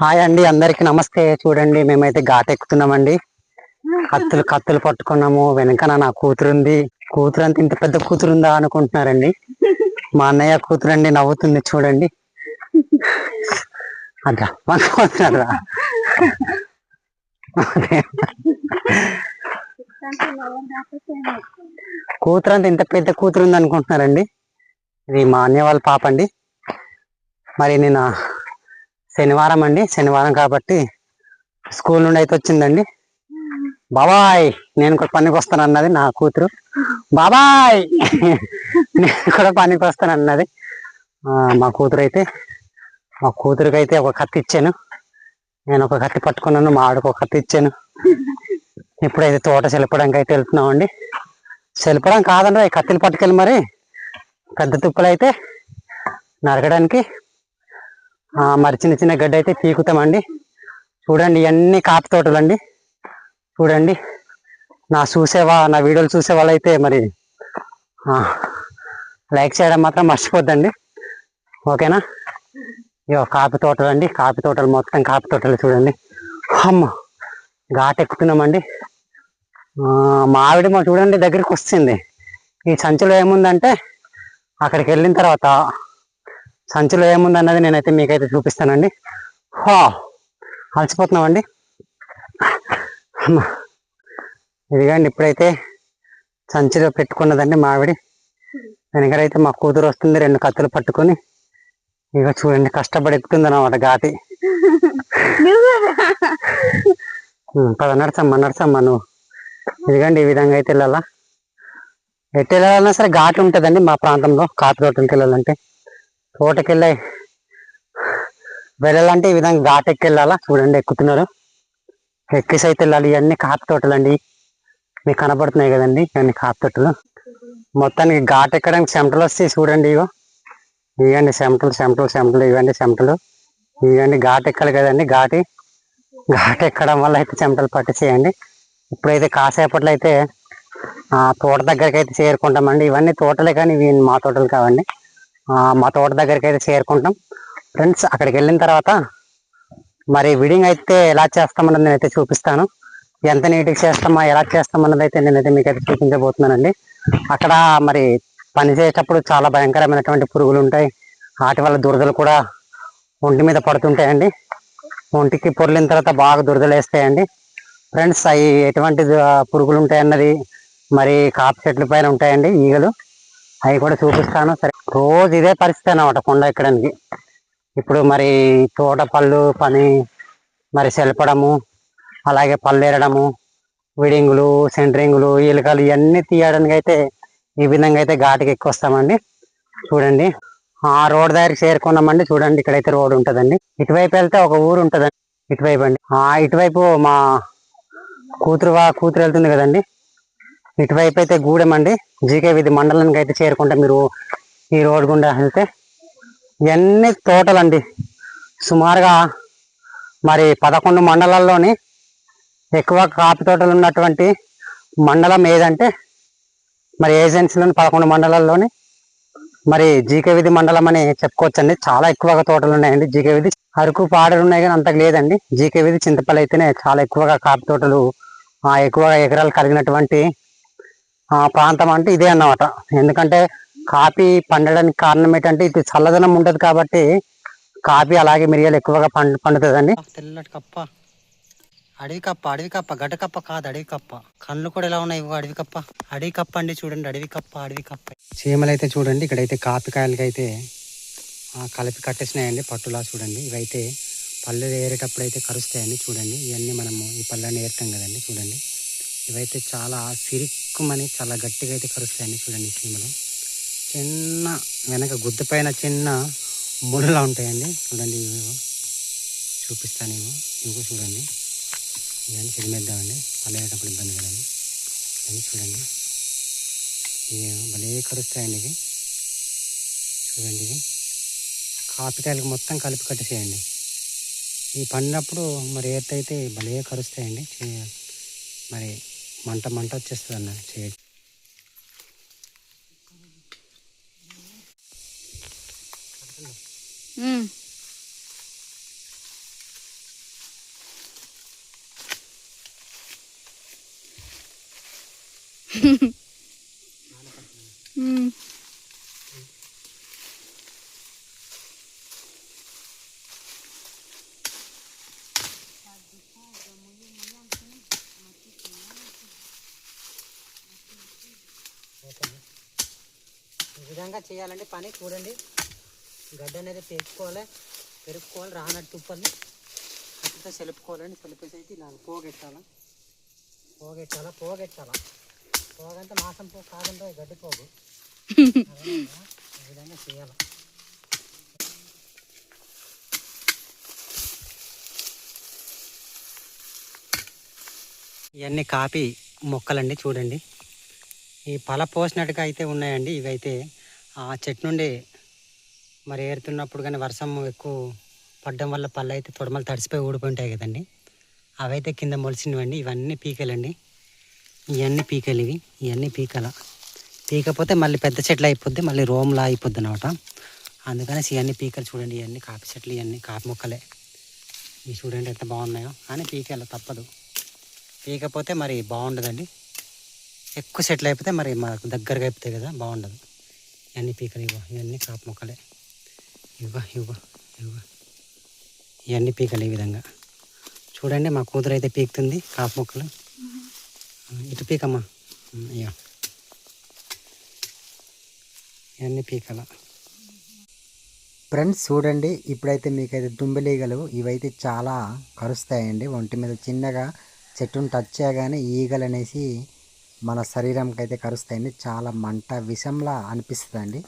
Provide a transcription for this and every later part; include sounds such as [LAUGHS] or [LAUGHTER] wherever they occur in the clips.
Hi అండి అందరికి నమస్తే. చూడండి మేమైతే ఘాట్ ఎక్కుతున్నామండి. కత్తులు కత్తులు పట్టుకున్నాము. వెనకన నా కూతురు ఉంది కూతురు అంత ఇంత పెద్ద కూతురు ఉందా అనుకుంటున్నారండి. మా అన్నయ్య కూతురు అండి నవ్వుతుంది చూడండి. అట్లా కూతురు అంత ఇంత పెద్ద కూతురుంది అనుకుంటున్నారండి ఇది మా అన్నయ్య వాళ్ళ పాప అండి. మరి నేను శనివారం అండి శనివారం కాబట్టి స్కూల్ నుండి అయితే వచ్చిందండి. బాబాయ్ నేను కూడా పనికి వస్తాను అన్నది నా కూతురు. బాబాయ్ నేను కూడా పనికి వస్తాను అన్నది మా కూతురు అయితే మా కూతురుకి అయితే ఒక కత్తి ఇచ్చాను. నేను ఒక కత్తి పట్టుకున్నాను మా ఆడకు ఒక కత్తి ఇచ్చాను. ఇప్పుడైతే తోట చెలపడానికి అయితే వెళ్తున్నామండి. చెలపడం కాదండి కత్తిలు పట్టుకెళ్ళి మరి పెద్ద తుప్పలు అయితే నరకడానికి మరి చిన్న చిన్న గడ్డ అయితే పీకుతామండి. చూడండి ఇవన్నీ కాపు తోటలు అండి చూడండి. నా చూసేవా నా వీడియోలు చూసే వాళ్ళైతే మరి లైక్ చేయడం మాత్రం మర్చిపోద్దండి. ఓకేనా? ఇగో కాపీ తోటలు అండి కాపీ తోటలు మొత్తం కాపీ తోటలు చూడండి. అమ్మ ఘాట్ ఎక్కుతున్నామండి. మావిడి మా మా చూడండి దగ్గరికి వస్తుంది. ఈ సంచిలో ఏముందంటే అక్కడికి వెళ్ళిన తర్వాత సంచిలో ఏముంది అన్నది నేనైతే మీకైతే చూపిస్తానండి. హా అలసిపోతున్నామండి. ఇదిగండి ఇప్పుడైతే సంచిలో పెట్టుకున్నదండి మావిడి. వెనకరైతే మా కూతురు వస్తుంది రెండు కత్తులు పట్టుకొని. ఇక చూడండి కష్టపడి ఎక్కుతుంది అనమాట గాతి. పద నడచమ్మా నడచమ్మా నువ్వు. ఇదిగండి ఈ విధంగా అయితే వెళ్ళాలా. ఎటు వెళ్ళాలన్నా సరే ఘాట్లు ఉంటుందండి మా ప్రాంతంలో కాపు తోటకి వెళ్ళాలంటే. తోటకెళ్ళే వెళ్ళాలంటే ఈ విధంగా ఘాట్ వెళ్ళాలా చూడండి ఎక్కుతున్నారు. ఎక్కేసి అయితే వెళ్ళాలి ఇవన్నీ కాపు తోటలండి. మీకు కనబడుతున్నాయి కదండి ఇవన్నీ కాపు తోటలు. మొత్తానికి ఘాట్ ఎక్కడానికి చెమటలు వస్తాయి చూడండి ఇగో. ఇవ్వండి చెమటలు చెమటలు చెమటలు ఇవ్వండి చెమటలు. ఇవ్వండి ఘాట్ ఎక్కాలి కదండి ఘాటి. ఘాట్ ఎక్కడం వల్ల అయితే చెమటలు పట్టేసేయండి ఇప్పుడైతే కాసేపట్లో అయితే ఆ తోట దగ్గరికి అయితే చేరుకుంటామండి. ఇవన్నీ తోటలే కానీ ఇవి మా తోటలు కావండి. మా తోట దగ్గరికి అయితే చేరుకుంటాం. ఫ్రెండ్స్ అక్కడికి వెళ్ళిన తర్వాత మరి విడింగ్ అయితే ఎలా చేస్తామన్నది నేనైతే చూపిస్తాను. ఎంత నీట్గా చేస్తామా ఎలా చేస్తామన్నది అయితే నేనైతే మీకైతే చూపించబోతున్నానండి. అక్కడ మరి పని చేసేటప్పుడు చాలా భయంకరమైనటువంటి పురుగులు ఉంటాయి. వాటి వల్ల దురదలు కూడా ఒంటి మీద పడుతుంటాయండి. ఒంటికి పొర్లిన తర్వాత బాగా దురదలు వేస్తాయండి. ఫ్రెండ్స్ అవి ఎటువంటి పురుగులు ఉంటాయన్నది మరి కాపు చెట్ల పైన ఉంటాయండి ఈగలు. అవి కూడా చూపిస్తాను. సరే రోజు ఇదే పరిస్థితి అనమాట కొండ ఎక్కడానికి. ఇప్పుడు మరి తోట పళ్ళు పని మరి సెలపడము అలాగే పళ్ళు విడింగులు సెంటరింగులు ఈలకలు ఇవన్నీ తీయడానికి అయితే ఈ విధంగా అయితే ఘాటుకి ఎక్కువ వస్తామండి చూడండి ఆ రోడ్ దగ్గరికి చేరుకున్నామండి. చూడండి ఇక్కడైతే రోడ్ ఉంటుందండి. ఇటువైపు వెళ్తే ఒక ఊరు ఉంటుందండి. ఇటువైపు అండి. ఆ ఇటువైపు మా కూతురు కూతురు వెళ్తుంది కదండి. ఇటువైపు అయితే గూడెం అండి. జీకే విధి మండలానికి అయితే చేరుకుంటే మీరు ఈ రోడ్ గుండా వెళ్తే ఇవన్నీ తోటలండి. సుమారుగా మరి పదకొండు మండలాల్లోని ఎక్కువ కాఫీ తోటలు ఉన్నటువంటి మండలం ఏదంటే మరి ఏజెన్సీలోని పదకొండు మండలాల్లోని మరి జీకే విధి మండలం అని చెప్పుకోవచ్చండి. చాలా ఎక్కువగా తోటలు ఉన్నాయండి జీకే విధి. అరకు పాడలు ఉన్నాయి కానీ అంతకు లేదండి. జీకే విధి చింతపల్లి అయితేనే చాలా ఎక్కువగా కాఫీ తోటలు ఆ, ఎక్కువగా ఎకరాలు కలిగినటువంటి ప్రాంతం అంటే ఇదే అన్నమాట. ఎందుకంటే కాఫీ పండడానికి కారణం ఏంటంటే ఇది చల్లదనం ఉంటది కాబట్టి కాఫీ అలాగే మిరియాలు ఎక్కువగా పండు పండుతుందండి. తెల్లటి కప్ప. అడవి కప్ప అడవి కప్ప గడ్డ కప్ప కాదు అడవి కప్ప. కళ్ళు కూడా ఎలా ఉన్నాయి అడవి కప్ప? అడవి కప్ప అండి చూడండి అడవి కప్ప అడవి కప్ప. చీమలు అయితే చూడండి ఇక్కడైతే కాపీ కాయలకి అయితే కలిపి కట్టేసినాయండి పట్టులా చూడండి. ఇవైతే పళ్ళు ఏరేటప్పుడు అయితే కరుస్తాయండి చూడండి. ఇవన్నీ మనము ఈ పళ్ళని ఏరుతాం కదండి చూడండి. ఇవైతే చాలా సిరిక్కుమని చాలా గట్టిగా అయితే కరుస్తాయండి చూడండి ఈ చీమలు చిన్న వెనక గుద్ద పైన చిన్న ముళ్ళలా ఉంటాయండి. చూడండి చూపిస్తానేమో చూపిస్తాను చూడండి. ఇవన్నీ చిరిమేద్దామండి పలేటప్పుడు ఇబ్బంది కదండి. ఇవన్నీ చూడండి. ఇవి భలే కరుస్తాయండి ఇవి. చూడండి ఇవి. కాపికాయలకు మొత్తం కలిపి కట్టేసేయండి. ఈ పండినప్పుడు మరి ఏర్త భలే కరుస్తాయండి మరి మంట మంట వచ్చేస్తుంది అన్న చేయి Mm-hmm. [LAUGHS] విధంగా చేయాలండి పని. చూడండి. గడ్డ అనేది పెరుక్కోవాలి పెరుక్కోవాలి రానట్టు తుప్పల్ని అంతా సెలుపుకోవాలండి. సెలిపేసి అయితే ఇలా పోగెట్టాలా. పోగెట్టాలా? పోగెట్టాలా? పోగంటే మాసం పో కాదంటే గడ్డి పోగు. విధంగా చేయాలి. ఇవన్నీ కాపీ మొక్కలండి చూడండి. ఈ పల పోసినట్టుగా అయితే ఉన్నాయండి. ఇవైతే ఆ చెట్టు నుండి మరి ఏరుతున్నప్పుడు కానీ వర్షం ఎక్కువ పడడం వల్ల పళ్ళు అయితే తొడమలు తడిసిపోయి ఊడిపోయి ఉంటాయి కదండి. అవైతే కింద మొలిసినవండి. ఇవన్నీ పీకలండి. ఇవన్నీ పీకలు ఇవి. ఇవన్నీ పీకల. పీకపోతే మళ్ళీ పెద్ద చెట్లు అయిపోద్ది. మళ్ళీ రోమ్లా అయిపోద్ది అనమాట అందుకని ఇవన్నీ పీకలు చూడండి. ఇవన్నీ కాపీ చెట్లు ఇవన్నీ కాపీ మొక్కలే. ఇవి చూడండి ఎంత బాగున్నాయో. కానీ పీకల తప్పదు. పీకపోతే మరి బాగుండదండి. ఎక్కువ సెటిల్ అయిపోతే మరి మాకు దగ్గరగా అయిపోతాయి కదా బాగుండదు. ఇవన్నీ పీకలు ఇవ్వ ఇవన్నీ కాపు మొక్కలే. ఇవ్వ ఇవ్వ ఇవ్వ. ఇవన్నీ పీకలు ఈ విధంగా. చూడండి మా కూతురు అయితే పీకుతుంది కాపు మొక్కలు. ఇటు పీకమ్మా. ఇయ్య ఇవన్నీ పీకల. ఫ్రెండ్స్ చూడండి ఇప్పుడైతే మీకైతే దుంబలీగలు ఇవైతే చాలా కరుస్తాయండి. ఒంటి మీద చిన్నగా చెట్టును టచ్ చేయగానే ఈగలు అనేసి మన శరీరంకి అయితే కరుస్తాయండి. చాలా మంట విషంలా అనిపిస్తుందండి.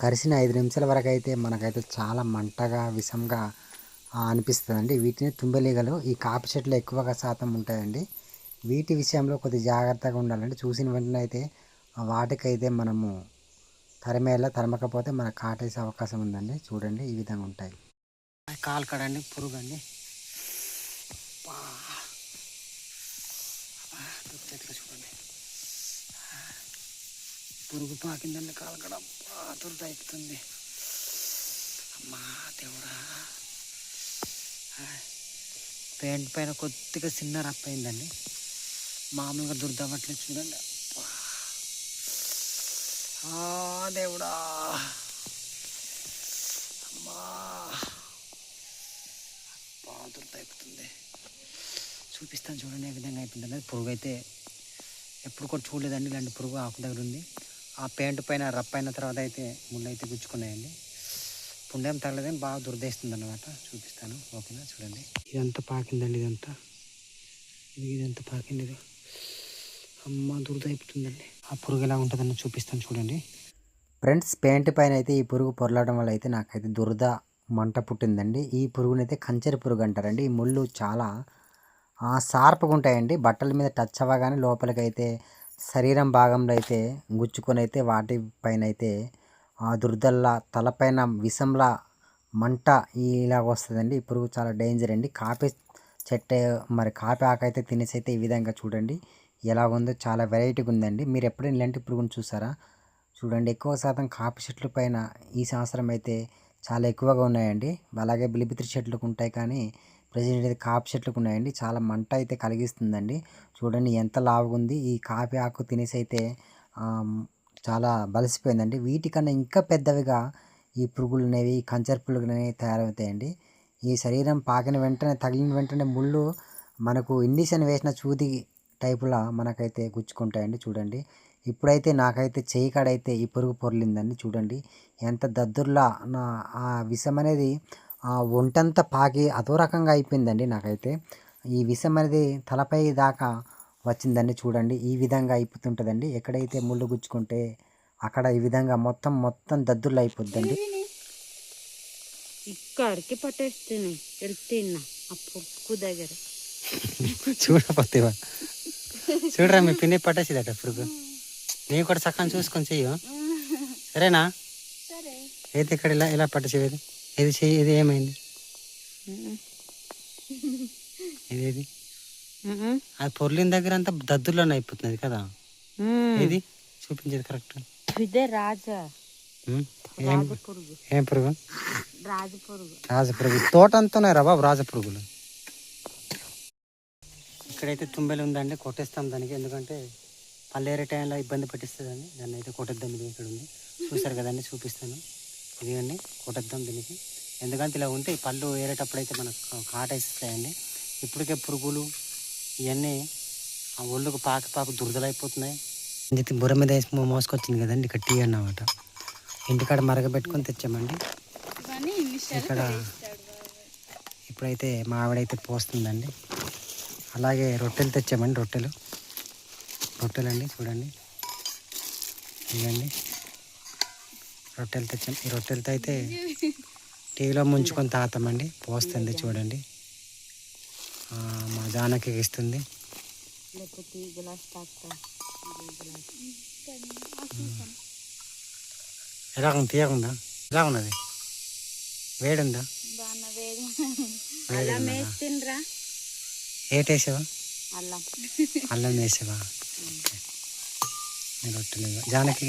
కరిసిన ఐదు నిమిషాల వరకు అయితే మనకైతే చాలా మంటగా విషంగా అనిపిస్తుందండి. వీటిని తుంబలీగలు ఈ కాపు చెట్లు ఎక్కువగా శాతం ఉంటాయండి. వీటి విషయంలో కొద్ది జాగ్రత్తగా ఉండాలండి. చూసిన వెంటనే అయితే వాటికైతే మనము తరిమేలా తరమకపోతే మనకు కాటేసే అవకాశం ఉందండి. చూడండి ఈ విధంగా ఉంటాయి. కాలు కడండి పురుగు అండి చూడండి. పురుగు పాకిందండి కాలు కడ తురుత ఎక్కుతుంది అమ్మా దేవుడా. పెయింట్ పైన కొద్దిగా చిన్న రప్ప అయిందండి. మామూలుగా దుర్దవ్వట్లేదు చూడండి. అబ్బా. ఆ దేవుడా. అమ్మా. అబ్బా దుర్ద చూపిస్తాను చూడండి ఏ విధంగా అయిపోయింది పురుగు అయితే ఎప్పుడు కూడా చూడలేదండి ఇలాంటి పురుగు ఆకు దగ్గర ఉంది ఆ పెయింట్ పైన రప్ప అయిన తర్వాత అయితే ముళ్ళు అయితే గుచ్చుకున్నాయండి. పుండేం తగలేదని బాగా దురదేస్తుంది అనమాట చూపిస్తాను ఓకేనా? చూడండి. ఇదంతా పాకిందండి ఇదంతా. ఇది ఇదంతా పాకింది ఇది. అమ్మ దురద అయిపోతుందండి. ఆ పురుగు ఎలా ఉంటుందని చూపిస్తాను చూడండి. ఫ్రెండ్స్ పెయింట్ పైన అయితే ఈ పురుగు పొరలడం వల్ల అయితే నాకైతే దురద మంట పుట్టిందండి. ఈ పురుగునైతే కంచెర పురుగు అంటారండి. ఈ ముళ్ళు చాలా షార్ప్గా ఉంటాయండి బట్టల మీద టచ్ అవ్వగానే లోపలికైతే శరీరం భాగంలో అయితే గుచ్చుకొని అయితే వాటి పైన అయితే ఆ దుర్దల్లా తలపైన విషంలా మంట ఇలాగ వస్తుందండి ఈ పురుగు చాలా డేంజర్ అండి. కాపీ చెట్టు మరి కాపీ ఆకైతే తినేసైతే తినేసి అయితే ఈ విధంగా చూడండి. ఎలా ఉందో చాలా వెరైటీగా ఉందండి మీరు ఎప్పుడైనా ఇలాంటి పురుగును చూసారా? చూడండి ఎక్కువ శాతం కాపీ చెట్ల పైన ఈ సంవత్సరం అయితే చాలా ఎక్కువగా ఉన్నాయండి. అలాగే బిలిపిత్రి చెట్లకు ఉంటాయి కానీ ప్రజెంట్ అయితే కాఫీ చెట్లకు ఉన్నాయండి. చాలా మంట అయితే కలిగిస్తుందండి. చూడండి ఎంత లావుగా ఉంది ఈ కాఫీ ఆకు తినేసి అయితే చాలా బలిసిపోయిందండి. వీటికన్నా ఇంకా పెద్దవిగా ఈ పురుగులు అనేవి కంచర్ పురుగులు అనేవి తయారవుతాయండి. ఈ శరీరం పాకిన వెంటనే తగిలిన వెంటనే ముళ్ళు మనకు ఇండిషన్ వేసిన చూది టైపులా మనకైతే గుచ్చుకుంటాయండి చూడండి. ఇప్పుడైతే నాకైతే చేయి కాడైతే ఈ పురుగు పొర్లిందండి చూడండి. ఎంత దద్దుర్లా నా ఆ విషం అనేది ఒంటంతా పాకి అదో రకంగా అయిపోయిందండి నాకైతే. ఈ విషం అనేది తలపై దాకా వచ్చిందండి చూడండి. ఈ విధంగా అయిపోతుంటుందండి. ఎక్కడైతే ముళ్ళు గుచ్చుకుంటే అక్కడ ఈ విధంగా మొత్తం మొత్తం దద్దుర్లు అయిపోద్దండి. ఇక్కడికి పట్టేస్తున్నాయి వెళ్తున్నా ఆ పొక్కు దగ్గర. చూడపోతేవా చూడరా మీ పిన్ని పట్టేసిదట పురుగు. నేను కూడా సక్కని చూసుకొని చెయ్యు. సరేనా? సరే. ఏది ఇక్కడ ఇలా ఇలా పట్టేసేది? ఏది చెయ్యి ఇది ఏమైంది? ఇదేది? అది పొర్లిన దగ్గర అంతా దద్దుల్లోనే అయిపోతుంది కదా? ఇది చూపించేది కరెక్ట్. ఇదే రాజా. ఏం ఏం పురుగు? రాజ పురుగు. రాజ పురుగు. తోట అంతా రా బాబు రాజ పురుగులు. ఇక్కడైతే తుంబెలు ఉందండి కొట్టేస్తాం దానికి. ఎందుకంటే పల్లేరే టైంలో ఇబ్బంది పెట్టిస్తుందండి. దాన్ని అయితే కొట్టద్దాం ఇది ఇక్కడ ఉంది. చూసారు కదండి చూపిస్తాను. ఇదిగండి కొట్టద్దాం దీనికి. ఎందుకంటే ఇలా ఉంటే ఈ పళ్ళు ఏరేటప్పుడు అయితే మనకు కాటేస్తాయండి ఇప్పటికే పురుగులు ఇవన్నీ ఆ ఒళ్ళుకు పాకి పాకు దురదలైపోతున్నాయి. ఇది బుర్ర మీద వేసి మోసుకొచ్చింది కదండి ఇక్కడ టీ అన్నమాట. ఇంటికాడ మరగబెట్టుకొని తెచ్చామండి. ఇక్కడ ఇప్పుడైతే మా ఆవిడైతే పోస్తుందండి. అలాగే రొట్టెలు తెచ్చామండి రొట్టెలు. రొట్టెలండి చూడండి. ఇవ్వండి రొట్టెలు తెచ్చాం. ఈ రొట్టెలతో అయితే టీలో ముంచుకొని తాగుతామండి. పోస్తుంది చూడండి. మా జానకి ఇస్తుంది ఎలా ఉంది తీయకుందా? ఎలా ఉన్నది వేడుందా? ఏటేసావా అల్లం. వేసావా? రొట్టెలు. జానకి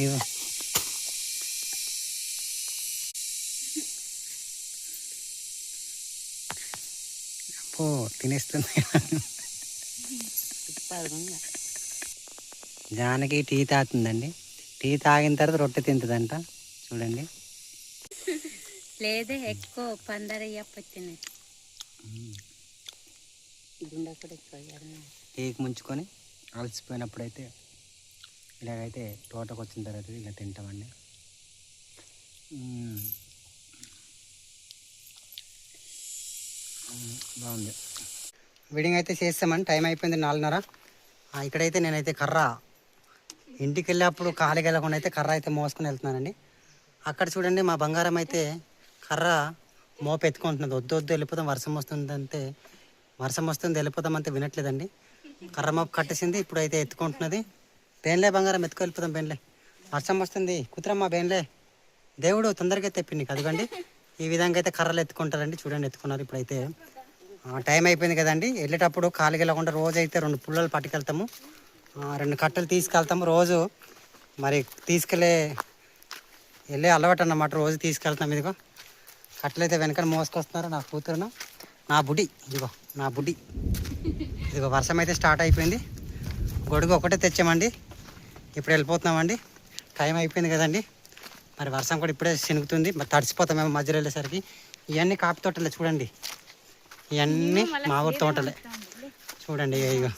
అప్పో తినేస్తుంది [LAUGHS] [LAUGHS] జానకి టీ తాగుతుందండి. టీ తాగిన తర్వాత రొట్టె తింటుందంట. చూడండి. లేదే ఎక్కువ పందర అయ్యప్పచ్చినాయి గుండె కూడా ఎక్కువ అయ్యారు. టీకి ముంచుకొని అలసిపోయినప్పుడైతే ఇలాగైతే తోటకు వచ్చిన తర్వాత ఇలా తింటామండి మ్మ్. మ్మ్, బాగుంది. వెడ్డింగ్ అయితే చేస్తామండి టైం అయిపోయింది నాలుగున్నర. ఇక్కడైతే నేనైతే కర్ర. ఇంటికి వెళ్ళేప్పుడు కాలికి వెళ్ళకుండా అయితే కర్ర అయితే మోసుకొని వెళ్తున్నానండి. అక్కడ చూడండి మా బంగారం అయితే కర్ర మోపెత్తుకుంటున్నది వద్దు వద్దు వెళ్ళిపోతాం వర్షం వస్తుందంటే. వర్షం వస్తుంది వెళ్ళిపోతాం అంతే వినట్లేదండి. కర్ర మోపు కట్టేసింది ఇప్పుడు అయితే ఎత్తుకుంటున్నది. బేన్లే బంగారం ఎత్తుకు వెళ్ళిపోతాం బేన్లే. వర్షం వస్తుంది. కుతురమ్మా బేన్లే. దేవుడు తొందరగా తెప్పింది కదగండి ఈ విధంగా అయితే కర్రలు ఎత్తుకుంటారండి. చూడండి ఎత్తుకున్నారు ఇప్పుడైతే. టైం అయిపోయింది కదండి. వెళ్ళేటప్పుడు కాలుకి వెళ్ళకుండా రోజు అయితే రెండు పుల్లలు పట్టుకెళ్తాము. రెండు కట్టెలు తీసుకెళ్తాము. రోజు మరి తీసుకెళ్ళే వెళ్ళే అలవాటు అన్నమాట. రోజు తీసుకెళ్తాం ఇదిగో. కట్టెలు అయితే వెనకాల మోసుకొస్తున్నారు నా కూతురును. నా బుడి ఇదిగో నా బుడి ఇదిగో వర్షం అయితే స్టార్ట్ అయిపోయింది. గొడుగు ఒకటే తెచ్చామండి. ఇప్పుడు వెళ్ళిపోతున్నామండి. టైం అయిపోయింది కదండి. మరి వర్షం కూడా ఇప్పుడే శనుగుతుంది. మరి తడిసిపోతామేమో మధ్యలో వెళ్ళేసరికి. ఇవన్నీ కాపీ తోటలే చూడండి. ఇవన్నీ మా ఊరి తోటలే. చూడండి ఇగో